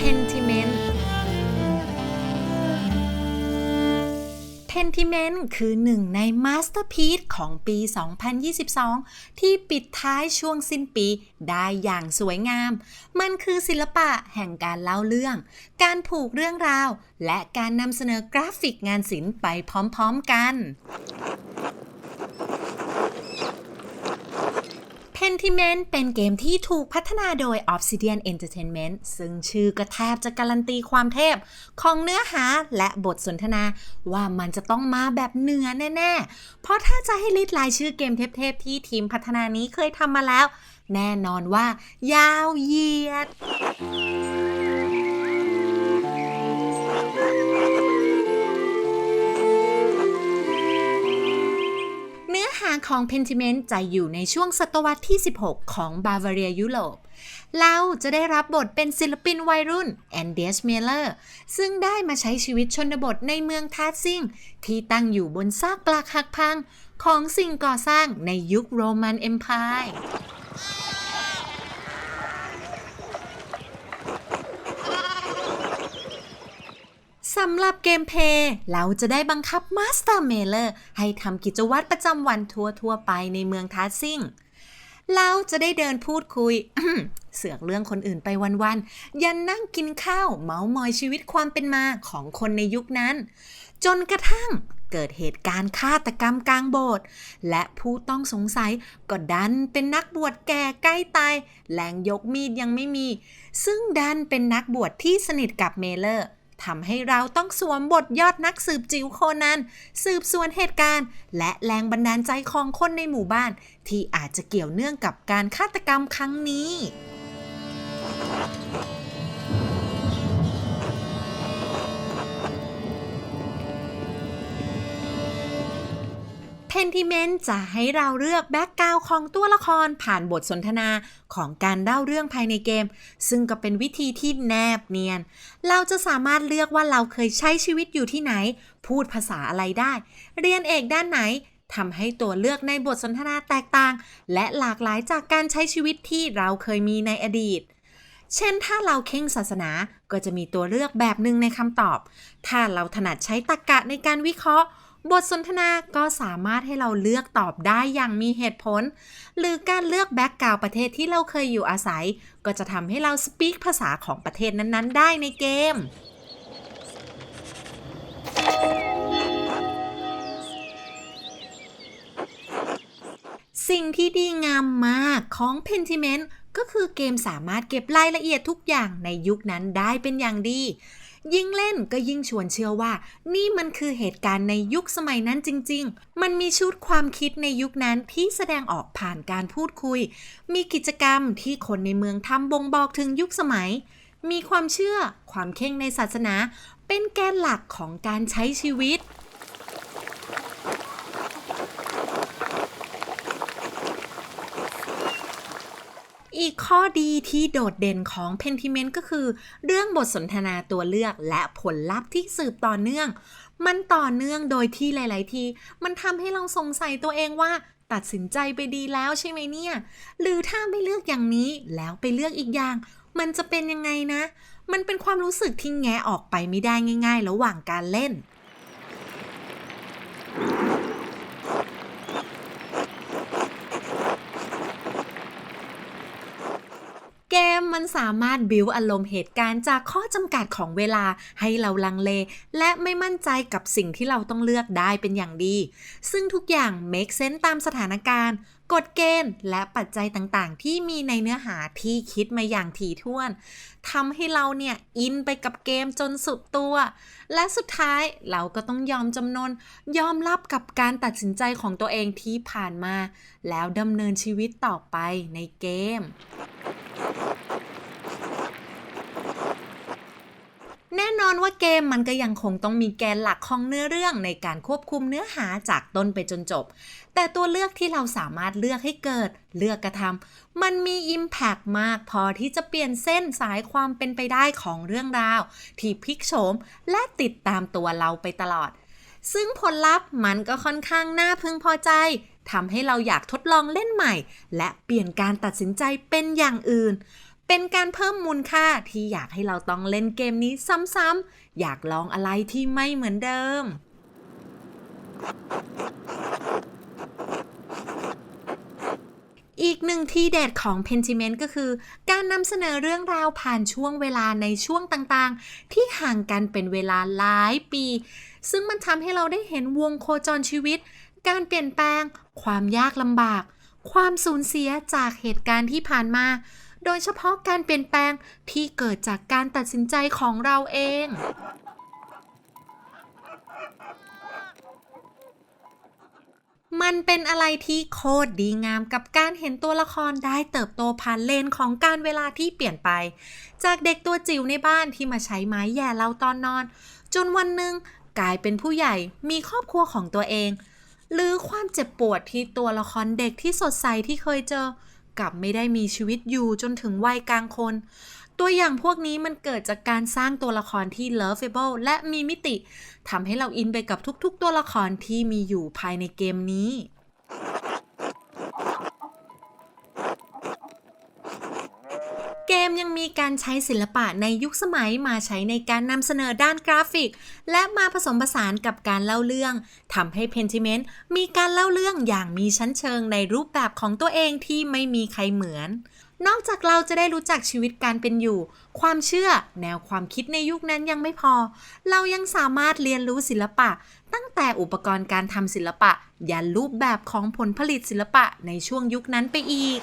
Pentiment Pentiment คือหนึ่งใน Masterpiece ของปี 2022 ที่ปิดท้ายช่วงสิ้นปีได้อย่างสวยงาม มันคือศิลปะแห่งการเล่าเรื่อง การผูกเรื่องราว และการนำเสนอกราฟิกงานศิลป์ไปพร้อมๆกัน Sentiment เป็นเกมที่ถูกพัฒนาโดย Obsidian Entertainment ซึ่งชื่อก็แทบจะการันตีความเทพ ของเนื้อหาและบทสนทนาว่ามันจะต้องมาแบบเหนือแน่ ๆ เพราะถ้าจะให้ลิดลายชื่อเกมเทพๆที่ทีมพัฒนานี้เคยทำมาแล้ว แน่นอนว่า ยาวเหยียดาของ Pentiment จะอยู่ในช่วงศตวรรษที่ 16 ของบาวาเรียยุโรป เราจะได้รับบทเป็นศิลปินวัยรุ่นแอนเดสเมเลอร์ซึ่งได้มาใช้ชีวิตชนบทในเมืองทาซิงที่ตั้งอยู่บนซากปลักหักพังของสิ่งก่อสร้างในยุคโรมันเอ็มพาย สำหรับเกมเพย์เราจะได้บังคับมาสเตอร์เมเลอร์ให้ทำกิจวัตรประจำวันทั่วๆไปในเมืองทาซิงเราจะได้เดินพูดคุย เสือกเรื่องคนอื่นไปวันๆ ยันนั่งกินข้าว เมามอยชีวิตความเป็นมาของคนในยุคนั้น จนกระทั่งเกิดเหตุการณ์ฆาตกรรมกลางโบสถ์และผู้ต้องสงสัยก็ดันเป็นนักบวชแก่ใกล้ตายแรงยกมีดยังไม่มี ซึ่งดันเป็นนักบวชที่สนิทกับเมเลอร์ ทำให้เราต้องสวมบทยอดนักสืบจิ๋วโคนัน สืบสวนเหตุการณ์ และแรงบันดาลใจของคนในหมู่บ้าน ที่อาจจะเกี่ยวเนื่องกับการฆาตกรรมครั้งนี้ Pentiment จะให้เราเลือกแบ็กกราวของตัวละครผ่านบทสนทนาของการเล่าเรื่องภายในเกม ซึ่งก็เป็นวิธีที่แนบเนียน เราจะสามารถเลือกว่าเราเคยใช้ชีวิตอยู่ที่ไหน พูดภาษาอะไรได้ เรียนเอกด้านไหนทำให้ตัวเลือกในบทสนทนาแตกต่าง และหลากหลายจากการใช้ชีวิตที่เราเคยมีในอดีต เช่น ถ้าเราเข่งศาสนาก็จะมีตัวเลือกแบบหนึ่งในคำตอบ ถ้าเราถนัดใช้ตรรกะในการวิเคราะห์ บทสนทนาก็สามารถให้เราเลือกตอบได้อย่างมีเหตุผล หรือการเลือกแบ็กกราวประเทศที่เราเคยอยู่อาศัย ก็จะทำให้เราสปีกภาษาของประเทศนั้นๆ ได้ในเกม สิ่งที่ดีงามมากของ Pentiment ก็คือเกมสามารถเก็บรายละเอียดทุกอย่างในยุคนั้นได้เป็นอย่างดี ยิ่งเล่นก็ยิ่งชวนเชื่อว่า นี่มันคือเหตุการณ์ในยุคสมัยนั้นจริง ๆ มันมีชุดความคิดในยุคนั้นที่แสดงออกผ่านการพูดคุย มีกิจกรรมที่คนในเมืองทำบ่งบอกถึงยุคสมัย มีความเชื่อ ความเข่งในศาสนา เป็นแกนหลักของการใช้ชีวิต อีกข้อดีที่โดดเด่นของ Pentiment ก็คือ เรื่องบทสนทนาตัวเลือกและผลลัพธ์ที่สืบต่อเนื่อง มันต่อเนื่องโดยที่หลาย ๆ ที มันทำให้เราสงสัยตัวเองว่าตัดสินใจไปดีแล้วใช่ไหมเนี่ย หรือถ้าไม่เลือกอย่างนี้แล้วไปเลือกอีกอย่าง มันจะเป็นยังไงนะ มันเป็นความรู้สึกที่แงออกไปไม่ได้ง่าย ๆ ระหว่างการเล่น เกม มันสามารถบิวอารมณ์เหตุการณ์จากข้อจำกัดของเวลาให้เราลังเล และไม่มั่นใจกับสิ่งที่เราต้องเลือกได้เป็นอย่างดี ซึ่งทุกอย่าง make sense ตามสถานการณ์กฎเกณฑ์และปัจจัยต่างๆ ที่มีในเนื้อหาที่คิดมาอย่างถี่ถ้วนทำให้เราเนี่ย อินไปกับเกมจนสุดตัว และสุดท้ายเราก็ต้องยอมจำนน ยอมรับกับการตัดสินใจของตัวเองที่ผ่านมา แล้วดำเนินชีวิตต่อไปในเกม แน่น อนว่าเกมมันก็ยังคงต้องมีแกนหลักของเนื้อเรื่องในการควบคุมเนื้อหาจากต้นไปจนจบ แต่ตัวเลือกที่เราสามารถเลือกให้เกิด เลือกกระทำมันมี Impact มากพอที่จะเปลี่ยนเส้นสายความเป็นไปได้ของเรื่องราว ที่พลิกโฉมและติดตามตัวเราไปตลอด ซึ่งผลลัพธ์มันก็ค่อนข้างน่าพึงพอใจทำให้เราอยากทดลองเล่นใหม่ และเปลี่ยนการตัดสินใจเป็นอย่างอื่น เป็นการเพิ่มมูลค่าที่อยากให้เราต้องเล่นเกมนี้ซ้ำๆอยากลองอะไรที่ไม่เหมือนเดิม อีกหนึ่งที่เด็ดของ Pentiment ก็คือ การนำเสนอเรื่องราวผ่านช่วงเวลาในช่วงต่างๆ ที่ห่างกันเป็นเวลาหลายปี ซึ่งมันทำให้เราได้เห็นวงโคจรชีวิต การเปลี่ยนแปลง ความยากลำบาก ความสูญเสียจากเหตุการณ์ที่ผ่านมา โดยเฉพาะการเปลี่ยนแปลงที่เกิดจากการตัดสินใจของเราเอง มันเป็นอะไรที่โคตรดีงามกับการเห็นตัวละครได้เติบโตผ่านเลนของการเวลาที่เปลี่ยนไป จากเด็กตัวจิ๋วในบ้านที่มาใช้ไม้แย่เราตอนนอน จนวันหนึ่งกลายเป็นผู้ใหญ่มีครอบครัวของตัวเอง หรือความเจ็บปวดที่ตัวละครเด็กที่สดใสที่เคยเจอ กับไม่ได้มีชีวิตอยู่จนถึงวัยกลางคน ตัวอย่างพวกนี้มันเกิดจากการสร้างตัวละครที่ lovable และมีมิติทำให้เราอินไปกับทุกๆ ตัวละครที่มีอยู่ภายในเกมนี้ มยังมีการใช้ศิลปะในยุคสมัยมาใช้ในการนำเสนอด้านกราฟิก และมาผสมผสานกับการเล่าเรื่องทำให้ Pentiment มีการเล่าเรื่องอย่างมีชั้นเชิงในรูปแบบของตัวเองที่ไม่มีใครเหมือน นอกจากเราจะได้รู้จักชีวิตการเป็นอยู่ ความเชื่อ แนวความคิดในยุคนั้นยังไม่พอ เรายังสามารถเรียนรู้ศิลปะ ตั้งแต่อุปกรณ์การทำศิลปะ ยันรูปแบบของผลผลิตศิลปะในช่วงยุคนั้นไปอีก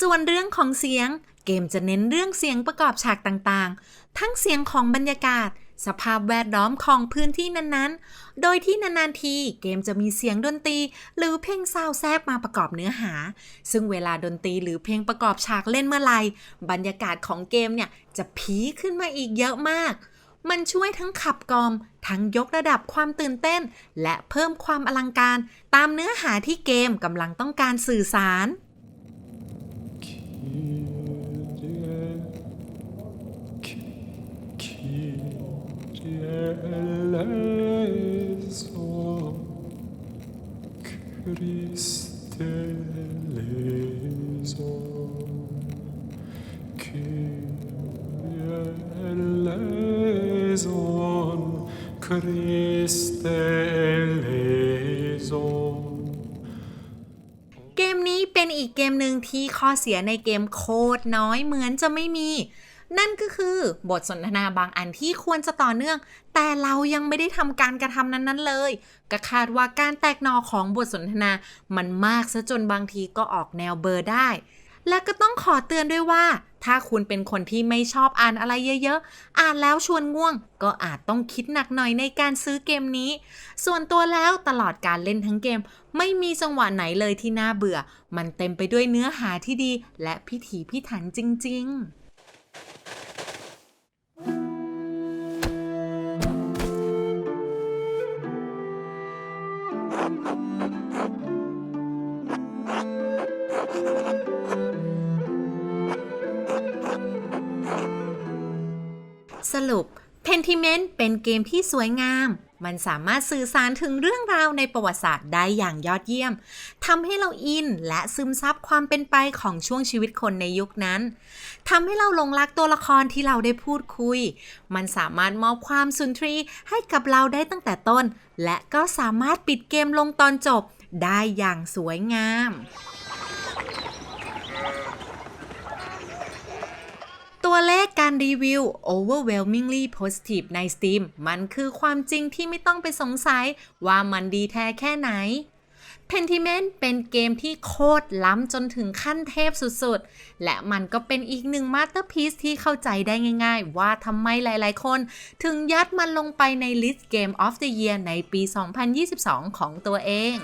ส่วนเรื่องของเสียง เกมจะเน้นเรื่องเสียงประกอบฉากต่างๆ ทั้งเสียงของบรรยากาศ สภาพแวดล้อมของพื้นที่นั้นๆ โดยที่นานๆทีเกมจะมีเสียงดนตรี หรือเพลงซาวแทรกมาประกอบเนื้อหา ซึ่งเวลาดนตรีหรือเพลงประกอบฉากเล่นเมื่อไหร่บรรยากาศของเกมเนี่ยจะพีขึ้นมาอีกเยอะมากมันช่วยทั้งขับกลอม ทั้งยกระดับความตื่นเต้น และเพิ่มความอลังการ ตามเนื้อหาที่เกมกำลังต้องการสื่อสาร เกมนี้เป็นอีกเกมหนึ่งที่ข้อเสียในเกมโคตรน้อยเหมือนจะไม่มี นั่นก็คือบทสนทนาบางอันที่ควรจะต่อเนื่อง แต่เรายังไม่ได้ทำการกระทำนั้น ๆ เลย ก็คาดว่าการแตกหนอของบทสนทนามันมากซะจนบางทีก็ออกแนวเบอร์ได้ และก็ต้องขอเตือนด้วยว่า ถ้าคุณเป็นคนที่ไม่ชอบอ่านอะไรเยอะๆ อ่านแล้วชวนง่วง ก็อาจต้องคิดหนักหน่อยในการซื้อเกมนี้ ส่วนตัวแล้วตลอดการเล่นทั้งเกม ไม่มีจังหวะไหนเลยที่น่าเบื่อ มันเต็มไปด้วยเนื้อหาที่ดี และพิถีพิถันจริง ๆ รุป Pentiment เป็นเกมที่สวยงาม มันสามารถสื่อสารถึงเรื่องราวในประวัติศาสตร์ได้อย่างยอดเยี่ยมทำให้เราอินและซึมซับความเป็นไปของช่วงชีวิตคนในยุคนั้นทำให้เราหลงรักตัวละครที่เราได้พูดคุย มันสามารถมอบความสุนทรีให้กับเราได้ตั้งแต่ต้น และก็สามารถปิดเกมลงตอนจบได้อย่างสวยงาม ตัวเลขการรีวิว overwhelmingly positive ใน Steam มันคือความจริงที่ไม่ต้องไปสงสัยว่ามันดีแท้แค่ไหน Pentiment เป็นเกมที่โคตรล้ำจนถึงขั้นเทพสุดๆ และมันก็เป็นอีกหนึ่งมาสเตอร์พี e ที่เข้าใจได้ง่ายๆ ว่าทำไมหลายๆคน ถึงยัดมันลงไปในลิสต์ Game of the Year ในปี 2022 ของตัวเอง